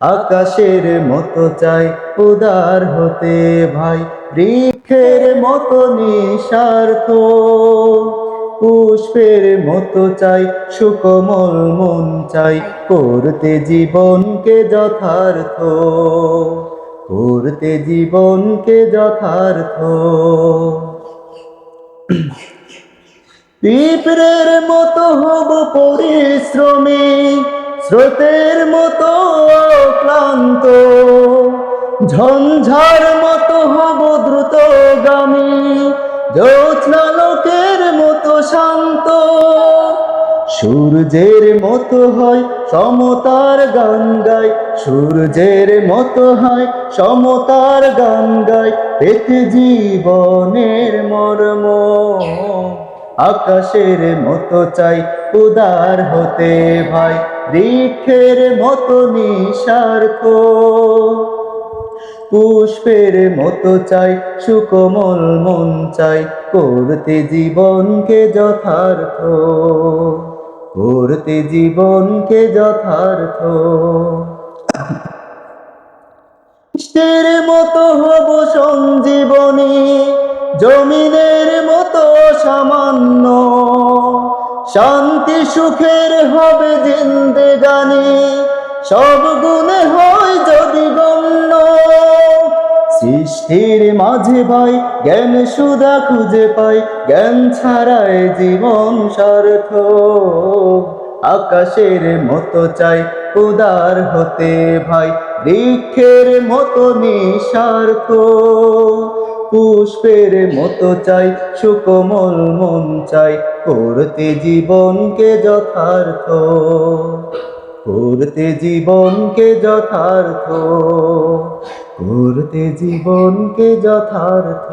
আকাশের মতো চাই, উদার হতে ভাই। বৃক্ষের মতো নিঃস্বার্থ, পুষ্পের মতো চাই, সুকোমল মন চাই। করতে জীবনকে যথার্থ, করতে জীবনকে যথার্থ। পিঁপড়ের মতো হব পরিশ্রমী স্রোতের মতো ক্লান্ত ঝঞ্ঝার মতো হব দ্রুতগামী। জ্যোৎস্নালোকের মতো শান্ত। সূর্যের মতো হয় সমতার গান গায় সূর্যের মতো হয় সমতার গান গায় পেতে জীবনের মর্ম। আকাশের মতো চাই উদার হতে ভাই। বৃক্ষের মতো নিঃস্বার্থ পুষ্পের মতো চাই, সুকোমল মন চাই, করতে জীবনকে যথার্থ। করতে জীবনকে যথার্থ। বৃষ্টির মতো হব সঞ্জীবনী, জমিনের মতো সামান্য শান্তি সুখের হবে জিন্দেগানি, সব গুণে হয় যদি গণ্য। সৃষ্টির মাঝে ভাই, জ্ঞান সুদা খুঁজে পাই, জ্ঞান ছাড়ায় জীবন স্বার্থ আকাশের মতো চাই, উদার হতে ভাই, বৃক্ষের মতো নিঃস্বার্থ। পুষ্পের মতো চাই, সুকোমল মন চাই করতে জীবনকে যথার্থ করতে জীবনকে যথার্থ করতে জীবনকে যথার্থ।